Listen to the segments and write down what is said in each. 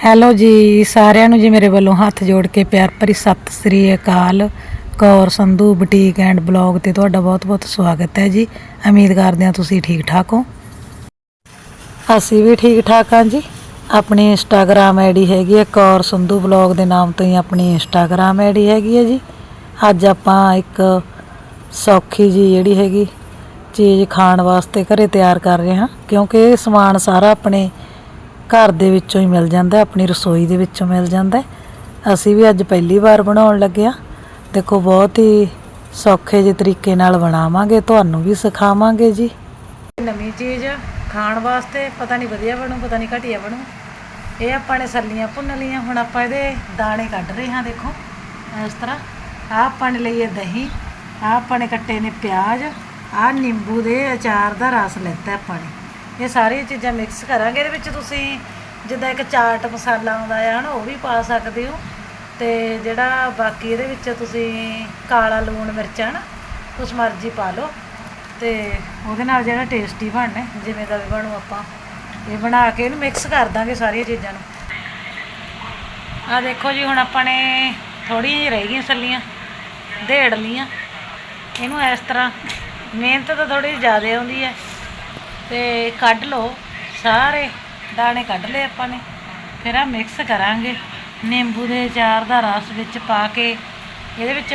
Hello ਜੀ, ਸਾਰਿਆਂ ਨੂੰ ਜੀ ਮੇਰੇ ਵੱਲੋਂ ਹੱਥ ਜੋੜ ਕੇ ਪਿਆਰ ਭਰੀ ਸਤਿ ਸ੍ਰੀ ਅਕਾਲ। Kaur, Sandhu, boutique and blog ਤੇ ਤੁਹਾਡਾ ਬਹੁਤ-ਬਹੁਤ ਸਵਾਗਤ ਹੈ ਜੀ। ਉਮੀਦ ਕਰਦੇ ਹਾਂ ਤੁਸੀਂ ਠੀਕ ਠਾਕ ਹੋ। ਅਸੀਂ ਵੀ ਠੀਕ ਠਾਕ ਹਾਂ ਜੀ। ਆਪਣੀ ਇੰਸਟਾਗ੍ਰam ਆਈਡੀ ਹੈਗੀ ਹੈ ਕੌਰ, ਸੰਧੂ ਬਲੌਗ ਦੇ ਨਾਮ ਤੋਂ ਹੀ ਆਪਣੀ ਇੰਸਟਾਗ੍ਰam ਆਈਡੀ ਹੈਗੀ ਹੈ ਜੀ। ਅੱਜ ਆਪਾਂ ਇੱਕ ਸੌਖੀ ਜੀ ਜਿਹੜੀ ਹੈਗੀ ਚੀਜ਼ ਖਾਣ ਵਾਸਤੇ ਘਰੇ ਤਿਆਰ ਕਰ ਰਹੇ ਹਾਂ, ਕਿਉਂਕਿ ਸਮਾਨ ਸਾਰਾ ਆਪਣੇ ਘਰ ਦੇ ਵਿੱਚੋਂ ਹੀ ਮਿਲ ਜਾਂਦਾ ਆਪਣੀ ਰਸੋਈ ਦੇ ਵਿੱਚੋਂ ਮਿਲ ਜਾਂਦਾ ਅਸੀਂ ਵੀ ਅੱਜ ਪਹਿਲੀ ਵਾਰ ਬਣਾਉਣ ਲੱਗੇ ਹਾਂ। ਦੇਖੋ, ਬਹੁਤ ਹੀ ਸੌਖੇ ਜਿਹੇ ਤਰੀਕੇ ਨਾਲ ਬਣਾਵਾਂਗੇ, ਤੁਹਾਨੂੰ ਵੀ ਸਿਖਾਵਾਂਗੇ ਜੀ। ਨਵੀਂ ਚੀਜ਼ ਖਾਣ ਵਾਸਤੇ ਪਤਾ ਨਹੀਂ ਵਧੀਆ ਬਣੂ, ਪਤਾ ਨਹੀਂ ਘਟੀਆ ਬਣੂ। ਇਹ ਆਪਾਂ ਨੇ ਸੱਲੀਆਂ ਭੁੰਨ ਲਈਆਂ, ਹੁਣ ਆਪਾਂ ਇਹਦੇ ਦਾਣੇ ਕੱਢ ਰਹੇ ਹਾਂ, ਦੇਖੋ, ਇਸ ਤਰ੍ਹਾਂ। ਆਹ ਆਪਾਂ ਨੇ ਲਈਏ ਦਹੀਂ, ਆਹ ਆਪਾਂ ਨੇ ਕੱਟੇ ਨੇ ਪਿਆਜ਼, ਆਹ ਨਿੰਬੂ ਦੇ ਅਚਾਰ ਦਾ ਰਸ ਲੈਤਾ ਆਪਾਂ ਨੇ। ਇਹ ਸਾਰੀਆਂ ਚੀਜ਼ਾਂ ਮਿਕਸ ਕਰਾਂਗੇ, ਇਹਦੇ ਵਿੱਚ ਤੁਸੀਂ ਜਿੱਦਾਂ ਇੱਕ ਚਾਟ ਮਸਾਲਾ ਆਉਂਦਾ ਹੈ ਹਨਾ, ਉਹ ਵੀ ਪਾ ਸਕਦੇ ਹੋ। ਤੇ ਜਿਹੜਾ ਬਾਕੀ ਇਹਦੇ ਵਿੱਚ ਤੁਸੀਂ ਕਾਲਾ ਲੂਣ ਮਿਰਚਾਂ ਨਾ ਕੁਛ ਮਰਜ਼ੀ ਪਾ ਲਓ। ਤੇ ਉਹਦੇ ਨਾਲ ਜਿਹੜਾ ਟੇਸਟੀ ਬਣਨਾ, ਜਿਵੇਂ ਦਾ ਵੀ ਬਣੂ ਆਪਾਂ, ਇਹ ਬਣਾ ਕੇ ਇਹਨੂੰ ਮਿਕਸ ਕਰ ਦਾਂਗੇ ਸਾਰੀਆਂ ਚੀਜ਼ਾਂ ਨੂੰ। ਆ ਦੇਖੋ ਜੀ, ਹੁਣ ਆਪਾਂ ਨੇ ਥੋੜੀਆਂ ਜਿਹੀ ਰਹਿ ਗਈਆਂ ਸੱਲੀਆਂ ਢੇੜ ਲੀਆਂ ਇਹਨੂੰ ਇਸ ਤਰ੍ਹਾਂ, ਮਿਹਨਤ ਤਾਂ ਥੋੜੀ ਜ਼ਿਆਦਾ ਆਉਂਦੀ ਹੈ। ਤੇ ਕੱਢ ਲਓ। ਸਾਰੇ ਦਾਣੇ ਕੱਢ ਲਏ ਆਪਾਂ ਨੇ। ਫਿਰ ਆ ਮਿਕਸ ਕਰਾਂਗੇ। ਨਿੰਬੂ ਦੇ ਅਚਾਰ ਦਾ ਰਸ ਵਿੱਚ ਪਾ ਕੇ, ਇਹਦੇ ਵਿੱਚ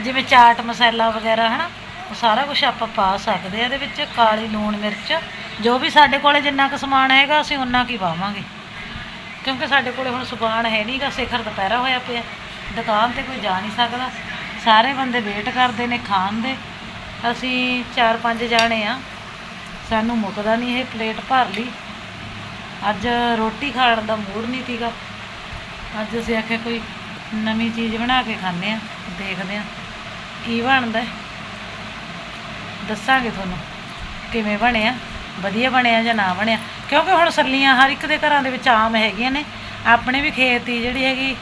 ਜਿਵੇਂ ਚਾਟ ਮਸਾਲਾ ਵਗੈਰਾ, ਹਨਾ, ਉਹ ਸਾਰਾ ਕੁਝ ਆਪਾਂ ਪਾ ਸਕਦੇ ਆ ਇਹਦੇ ਵਿੱਚ ਕਾਲੀ ਲੂਣ ਮਿਰਚ, ਜੋ ਵੀ ਸਾਡੇ ਕੋਲੇ ਜਿੰਨਾ ਕੁ ਸਮਾਨ ਹੈਗਾ, ਅਸੀਂ ਉਨਾ ਕੀ ਪਾਵਾਂਗੇ। ਕਿਉਂਕਿ ਸਾਡੇ ਕੋਲੇ ਹੁਣ ਸਮਾਨ ਹੈ ਨਹੀਂਗਾ ਸਿਖਰ ਦੁਪਹਿਰਾ ਹੋਇਆ ਪਿਆ। ਦੁਕਾਨ ਤੇ ਕੋਈ ਜਾ ਨਹੀਂ ਸਕਦਾ। ਸਾਰੇ ਬੰਦੇ ਵੇਟ ਕਰਦੇ ਨੇ ਖਾਣ ਦੇ। ਅਸੀਂ 4-5 ਜਾਣੇ ਆ ਸਾਨੂੰ ਮੁੱਕਦਾ ਨਹੀਂ ਇਹ ਪਲੇਟ ਭਰ ਲਈ। ਅੱਜ ਰੋਟੀ ਖਾਣ ਦਾ ਮੂਡ ਨਹੀਂ ਸੀਗਾ। ਅੱਜ ਅਸੀਂ ਆਖਿਆ ਕੋਈ ਨਵੀਂ ਚੀਜ਼ ਬਣਾ ਕੇ ਖਾਂਦੇ ਆ ਦੇਖਦੇ ਆ ਕੀ ਬਣਦਾ ਦੱਸਾਂਗੇ ਤੁਹਾਨੂੰ ਕਿਵੇਂ ਬਣਿਆ, ਵਧੀਆ ਬਣਿਆ ਜਾਂ ਨਾ ਬਣਿਆ। ਕਿਉਂਕਿ ਹੁਣ ਸੱਲੀਆਂ ਹਰ ਇੱਕ ਦੇ ਘਰਾਂ ਦੇ ਵਿੱਚ ਆਮ ਹੈਗੀਆਂ ਨੇ। ਆਪਣੇ ਵੀ ਖੇਤ ਹੀ ਜਿਹੜੀ ਹੈਗੀ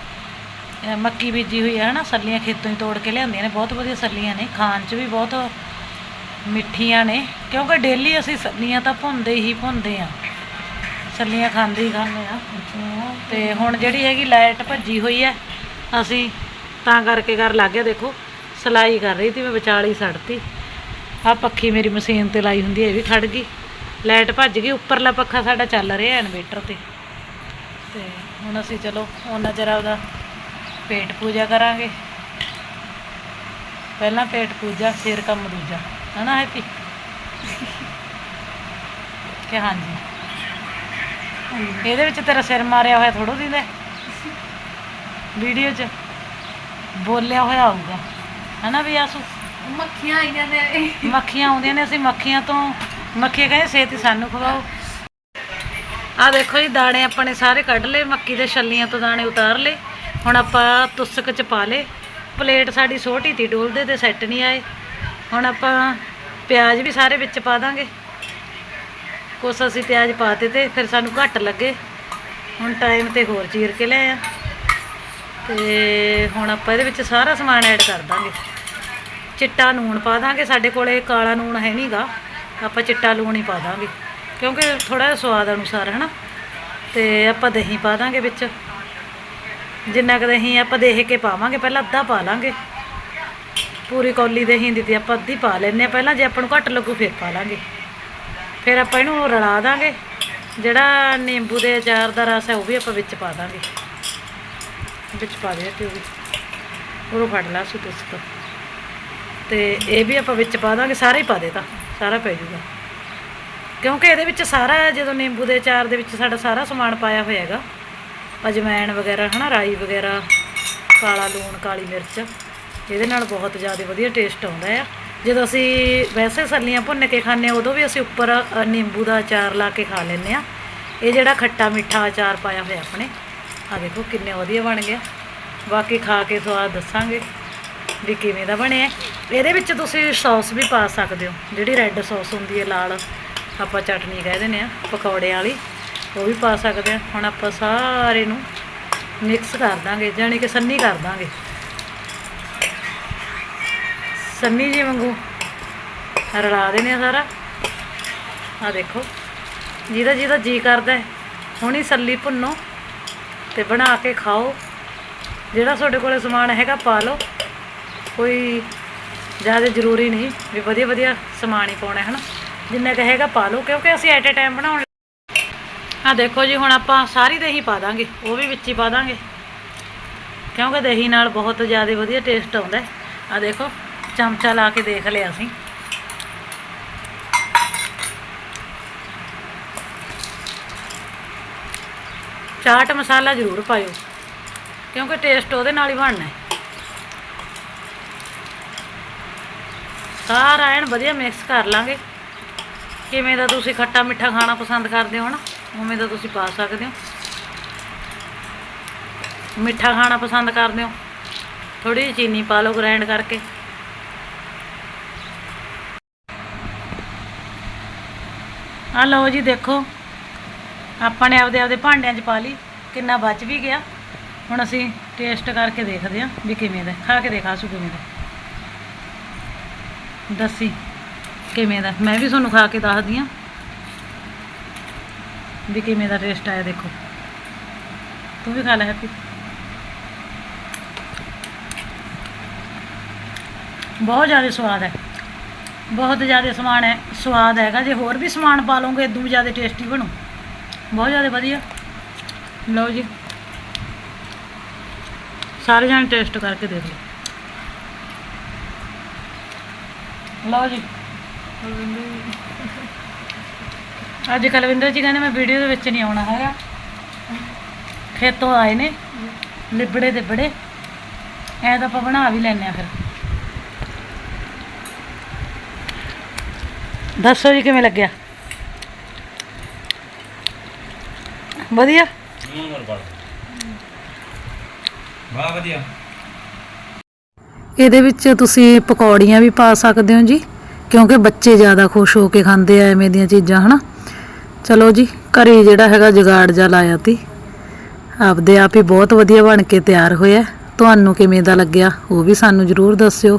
ਮੱਕੀ ਬੀਜੀ ਹੋਈ ਹੈ ਹਨਾ, ਸੱਲੀਆਂ ਖੇਤੋਂ ਹੀ ਤੋੜ ਕੇ ਲਿਆਉਂਦੀਆਂ ਨੇ। ਬਹੁਤ ਵਧੀਆ ਸੱਲੀਆਂ ਨੇ, ਖਾਣ 'ਚ ਵੀ ਬਹੁਤ ਮਿੱਠੀਆਂ ਨੇ, ਕਿਉਂਕਿ ਡੇਲੀ ਅਸੀਂ ਸੱਲੀਆਂ ਤਾਂ ਭੁੰਦੇ ਹੀ ਭੁੰਨਦੇ ਆ ਸੱਲੀਆਂ ਖਾਂਦੇ ਹੀ ਖਾਂਦੇ ਆ ਤੇ ਹੁਣ ਜਿਹੜੀ ਹੈਗੀ ਲਾਈਟ ਭੱਜੀ ਹੋਈ ਹੈ, ਅਸੀਂ ਤਾਂ ਕਰਕੇ ਕਰ ਲੱਗ ਗਿਆ। ਦੇਖੋ, ਸਲਾਈ ਕਰ ਰਹੀ ਸੀ ਮੈਂ ਵਿਚਾਲੇ ਹੀ ਸੜਤੀ। ਆ ਪੱਖੀ ਮੇਰੀ ਮਸ਼ੀਨ ਤੇ ਲਾਈ ਹੁੰਦੀ ਹੈ, ਇਹ ਵੀ ਖੜ ਗਈ। ਲਾਈਟ ਭੱਜ ਗਈ, ਉੱਪਰਲਾ ਪੱਖਾ ਸਾਡਾ ਚੱਲ ਰਿਹਾ ਇਨਵੇਟਰ ਤੇ। ਤੇ ਹੁਣ ਅਸੀਂ ਚਲੋ, ਉਹਨਾਂ ਚਿਰ ਉਹਦਾ ਪੇਟ ਪੂਜਾ ਕਰਾਂਗੇ। ਪਹਿਲਾਂ ਪੇਟ ਪੂਜਾ, ਫਿਰ ਕੰਮ ਦੂਜਾ। ਹਨਾ ਹੈਪੀ? ਕਿ ਹਾਂਜੀ? ਇਹਦੇ ਵਿੱਚ ਤੇਰਾ ਸਿਰ ਮਾਰਿਆ ਹੋਇਆ ਥੋੜੋ ਦਿੰਦਾ ਵੀਡੀਓ 'ਚ ਬੋਲਿਆ ਹੋਇਆ ਆਊਗਾ ਹਨਾ ਵੀ ਆਸੂ? ਮੱਖੀਆਂ ਆਈਆਂ ਨੇ। ਮੱਖੀਆਂ ਆਉਂਦੀਆਂ ਨੇ ਅਸੀਂ ਮੱਖੀਆਂ ਤੋਂ ਮੱਖੀਆਂ ਕਹਿੰਦੇ ਛੇਤੀ ਸਾਨੂੰ ਖਵਾਓ। ਆ ਦੇਖੋ ਜੀ ਦਾਣੇ ਆਪਾਂ ਨੇ ਸਾਰੇ ਕੱਢ ਲਏ ਮੱਕੀ ਦੇ ਛੱਲੀਆਂ ਤੋਂ ਦਾਣੇ ਉਤਾਰ ਲਏ। ਹੁਣ ਆਪਾਂ ਤੁਸਕ ਚ ਪਾ ਲਏ। ਪਲੇਟ ਸਾਡੀ ਛੋਟੀ ਤੀ ਡੋਲਦੇ ਤੇ ਸੈੱਟ ਨਹੀਂ ਆਏ। ਹੁਣ ਆਪਾਂ ਪਿਆਜ਼ ਵੀ ਸਾਰੇ ਵਿੱਚ ਪਾ ਦਾਂਗੇ। ਕੁਛ ਅਸੀਂ ਪਿਆਜ਼ ਪਾਤੇ ਤੇ ਫਿਰ ਸਾਨੂੰ ਘੱਟ ਲੱਗੇ। ਹੁਣ ਟਾਈਮ ਤੇ ਹੋਰ ਚੀਰ ਕੇ ਲੈ ਆ। ਤੇ ਹੁਣ ਆਪਾਂ ਇਹਦੇ ਵਿੱਚ ਸਾਰਾ ਸਮਾਨ ਐਡ ਕਰ ਦਾਂਗੇ। ਚਿੱਟਾ ਲੂਣ ਪਾ ਦਾਂਗੇ, ਸਾਡੇ ਕੋਲੇ ਕਾਲਾ ਲੂਣ ਹੈ ਨਹੀਂਗਾ ਆਪਾਂ ਚਿੱਟਾ ਲੂਣ ਹੀ ਪਾ ਦਾਂਗੇ। ਕਿਉਂਕਿ ਥੋੜਾ ਜਿਹਾ ਸਵਾਦ ਅਨੁਸਾਰ ਹੈ ਨਾ ਤੇ ਆਪਾਂ ਦਹੀਂ ਪਾ ਦਾਂਗੇ ਵਿੱਚ। ਜਿੰਨਾ ਕੁ ਦਹੀਂ ਆਪਾਂ ਦੇਖ ਕੇ ਪਾਵਾਂਗੇ, ਪਹਿਲਾਂ ਅੱਧਾ ਪਾ ਲਾਂਗੇ। ਪੂਰੀ ਕੌਲੀ ਦੇ ਦੀ ਤੇ ਆਪਾਂ ਅੱਧੀ ਪਾ ਲੈਨੇ ਆ ਪਹਿਲਾਂ ਜੇ ਆਪਾਂ ਨੂੰ ਘੱਟ ਲੱਗੂ, ਫਿਰ ਪਾ ਲਾਂਗੇ। ਫਿਰ ਆਪਾਂ ਇਹਨੂੰ ਰਲਾ ਦਾਂਗੇ। ਜਿਹੜਾ ਨਿੰਬੂ ਦੇ ਅਚਾਰ ਦਾ ਰਸ ਹੈ, ਉਹ ਵੀ ਆਪਾਂ ਵਿੱਚ ਪਾ ਦਾਂਗੇ। ਵਿੱਚ ਪਾ ਦੇ ਤੇ ਉਹ ਵੀ। ਉਹਨੂੰ ਫੜ ਲਾ ਸੂ ਤੁਸਕ ਤੇ ਇਹ ਵੀ ਆਪਾਂ ਵਿੱਚ ਪਾ ਦਾਂਗੇ, ਸਾਰੇ ਹੀ ਪਾ ਦੇ ਤਾਂ। ਸਾਰਾ ਪੈ ਜੂਗਾ। ਕਿਉਂਕਿ ਇਹਦੇ ਵਿੱਚ ਸਾਰਾ, ਜਦੋਂ ਨਿੰਬੂ ਦੇ ਅਚਾਰ ਦੇ ਵਿੱਚ ਸਾਡਾ ਸਾਰਾ ਸਮਾਨ ਪਾਇਆ ਹੋਇਆ ਹੈਗਾ, ਅਜਵਾਇਣ ਵਗੈਰਾ, ਹਨਾ, ਰਾਈ ਵਗੈਰਾ, ਕਾਲਾ ਲੂਣ, ਕਾਲੀ ਮਿਰਚ ਇਹਦੇ ਨਾਲ ਬਹੁਤ ਜ਼ਿਆਦਾ ਵਧੀਆ ਟੇਸਟ ਆਉਂਦਾ ਆ। ਜਦੋਂ ਅਸੀਂ ਵੈਸੇ ਸੱਲੀਆਂ ਭੁੰਨ ਕੇ ਖਾਂਦੇ ਹਾਂ, ਉਦੋਂ ਵੀ ਅਸੀਂ ਉੱਪਰ ਨਿੰਬੂ ਦਾ ਅਚਾਰ ਲਾ ਕੇ ਖਾ ਲੈਂਦੇ ਆ ਇਹ ਜਿਹੜਾ ਖੱਟਾ ਮਿੱਠਾ ਅਚਾਰ ਪਾਇਆ ਹੋਇਆ ਆਪਣੇ ਆ ਦੇਖੋ ਕਿੰਨੇ ਵਧੀਆ ਬਣ ਗਿਆ। ਬਾਕੀ ਖਾ ਕੇ ਸਵਾਦ ਦੱਸਾਂਗੇ ਵੀ ਕਿਵੇਂ ਦਾ ਬਣਿਆ। ਇਹਦੇ ਵਿੱਚ ਤੁਸੀਂ ਸੌਸ ਵੀ ਪਾ ਸਕਦੇ ਹੋ, ਜਿਹੜੀ ਰੈੱਡ ਸੌਸ ਹੁੰਦੀ ਹੈ, ਲਾਲ ਆਪਾਂ ਚਟਨੀ ਕਹਿ ਦਿੰਦੇ ਆ ਪਕੌੜੇ ਵਾਲੀ, ਉਹ ਵੀ ਪਾ ਸਕਦੇ ਆ ਹੁਣ ਆਪਾਂ ਸਾਰੇ ਨੂੰ ਮਿਕਸ ਕਰ ਦਾਂਗੇ, ਜਾਣੀ ਕਿ ਸੰਨੀ ਕਰ ਦਾਂਗੇ। ਸੰਨੀ ਜੀ ਵਾਂਗੂ ਰਲਾ ਦੇਣੇ ਆ ਸਾਰਾ। ਆ ਦੇਖੋ, ਜਿਹਦਾ ਜਿਹਦਾ ਜੀ ਕਰਦਾ ਹੁਣੀ ਸੱਲੀ ਭੁੰਨੋ ਤੇ ਬਣਾ ਕੇ ਖਾਓ। ਜਿਹੜਾ ਤੁਹਾਡੇ ਕੋਲੇ ਸਮਾਨ ਹੈਗਾ ਪਾ ਲਓ। ਕੋਈ ਜ਼ਿਆਦਾ ਜ਼ਰੂਰੀ ਨਹੀਂ ਵੀ ਵਧੀਆ ਵਧੀਆ ਸਮਾਨ ਹੀ ਪਾਉਣਾ ਹੈ, ਹਨਾ? ਜਿੰਨਾ ਕੁ ਹੈਗਾ ਪਾ ਲਓ, ਕਿਉਂਕਿ ਅਸੀਂ ਐਟ ਅ ਟਾਈਮ ਬਣਾਉਣ ਆ ਦੇਖੋ ਜੀ, ਹੁਣ ਆਪਾਂ ਸਾਰੀ ਦਹੀਂ ਪਾ ਦਾਂਗੇ, ਉਹ ਵੀ ਵਿੱਚ ਹੀ ਪਾ ਦਾਂਗੇ। ਕਿਉਂਕਿ ਦਹੀਂ ਨਾਲ ਬਹੁਤ ਜ਼ਿਆਦਾ ਵਧੀਆ ਟੇਸਟ ਆਉਂਦਾ ਆ ਦੇਖੋ ਚਮਚਾ ਲਾ ਕੇ ਦੇਖ ਲਿਆ ਅਸੀਂ ਚਾਟ ਮਸਾਲਾ ਜ਼ਰੂਰ ਪਾਇਓ, ਕਿਉਂਕਿ ਟੇਸਟ ਉਹਦੇ ਨਾਲ ਹੀ ਬਣਨਾ ਹੈ। ਸਾਰਾ ਐਨ ਵਧੀਆ ਮਿਕਸ ਕਰ ਲਾਂਗੇ। ਕਿਵੇਂ ਦਾ ਤੁਸੀਂ ਖੱਟਾ ਮਿੱਠਾ ਖਾਣਾ ਪਸੰਦ ਕਰਦੇ ਹੋ ਨਾ, ਉਵੇਂ ਦਾ ਤੁਸੀਂ ਪਾ ਸਕਦੇ ਹੋ। ਮਿੱਠਾ ਖਾਣਾ ਪਸੰਦ ਕਰਦੇ ਹੋ ਥੋੜੀ ਜਿਹੀ ਚੀਨੀ ਪਾ ਲਓ ਗ੍ਰਾਈਂਡ ਕਰਕੇ। ਆ ਲਓ ਜੀ ਦੇਖੋ, ਆਪਾਂ ਨੇ ਆਪਦੇ ਆਪਦੇ ਭਾਂਡਿਆਂ 'ਚ ਪਾ ਲਈ, ਕਿੰਨਾ ਬਚ ਵੀ ਗਿਆ। ਹੁਣ ਅਸੀਂ ਟੇਸਟ ਕਰਕੇ ਦੇਖਦੇ ਹਾਂ ਵੀ ਕਿਵੇਂ ਦਾ ਖਾ ਕੇ ਦੇਖਾ ਸੂ ਕਿਵੇਂ ਦਾ ਦੱਸੀ ਕਿਵੇਂ ਦਾ ਮੈਂ ਵੀ ਤੁਹਾਨੂੰ ਖਾ ਕੇ ਦੱਸਦੀ ਹਾਂ ਵੀ ਕਿਵੇਂ ਦਾ ਟੇਸਟ ਆਇਆ, ਦੇਖੋ। ਤੂੰ ਵੀ ਖਾ ਲੈ, ਹੈਪੀ। ਬਹੁਤ ਜ਼ਿਆਦਾ ਸਵਾਦ ਹੈ। ਬਹੁਤ ਜ਼ਿਆਦਾ ਸਮਾਨ ਹੈ, ਸਵਾਦ ਹੈਗਾ। ਜੇ ਹੋਰ ਵੀ ਸਮਾਨ ਪਾ ਲਓਗੇ ਇਦੋਂ ਜ਼ਿਆਦਾ ਟੇਸਟੀ ਬਣੂ। ਬਹੁਤ ਜ਼ਿਆਦਾ ਵਧੀਆ। ਲਓ ਜੀ। ਸਾਰੇ ਜਾਣੇ ਟੇਸਟ ਕਰਕੇ ਦੇਖ ਲਓ। ਲਓ ਜੀ। ਅੱਜ ਕਲਵਿੰਦਰ ਜੀ ਕਹਿੰਦੇ, ਮੈਂ ਵੀਡੀਓ ਦੇ ਵਿੱਚ ਨਹੀਂ ਆਉਣਾ ਹੈਗਾ। ਖੇਤੋਂ ਆਏ ਨੇ। ਲਿਬੜੇ ਦੇ ਬੜੇ ਐ ਤਾਂ ਆਪਾਂ ਬਣਾ ਵੀ ਲੈਨੇ ਆ ਫਿਰ। ਦੱਸੋ ਜੀ ਕਿਵੇਂ ਲੱਗਿਆ? ਵਧੀਆ? ਵਾਹ ਵਧੀਆ। ਇਹਦੇ ਵਿੱਚ ਤੁਸੀਂ ਪਕੌੜੀਆਂ ਵੀ ਪਾ ਸਕਦੇ ਹੋ ਜੀ ਕਿਉਂਕਿ ਬੱਚੇ ਜ਼ਿਆਦਾ ਖੁਸ਼ ਹੋ ਕੇ ਖਾਂਦੇ ਆ ਐਵੇਂ ਦੀਆਂ ਚੀਜ਼ਾਂ ਹਨਾ? ਚਲੋ ਜੀ ਘਰੇ ਜਿਹੜਾ ਹੈਗਾ ਜੁਗਾੜ ਜਾ ਲਾਇਆ ਤੀ। ਆਪਦੇ ਆਪ ਹੀ ਬਹੁਤ ਵਧੀਆ ਬਣ ਕੇ ਤਿਆਰ ਹੋਇਆ। ਤੁਹਾਨੂੰ ਕਿਵੇਂ ਦਾ ਲੱਗਿਆ ਉਹ ਵੀ ਸਾਨੂੰ ਜਰੂਰ ਦੱਸਿਓ।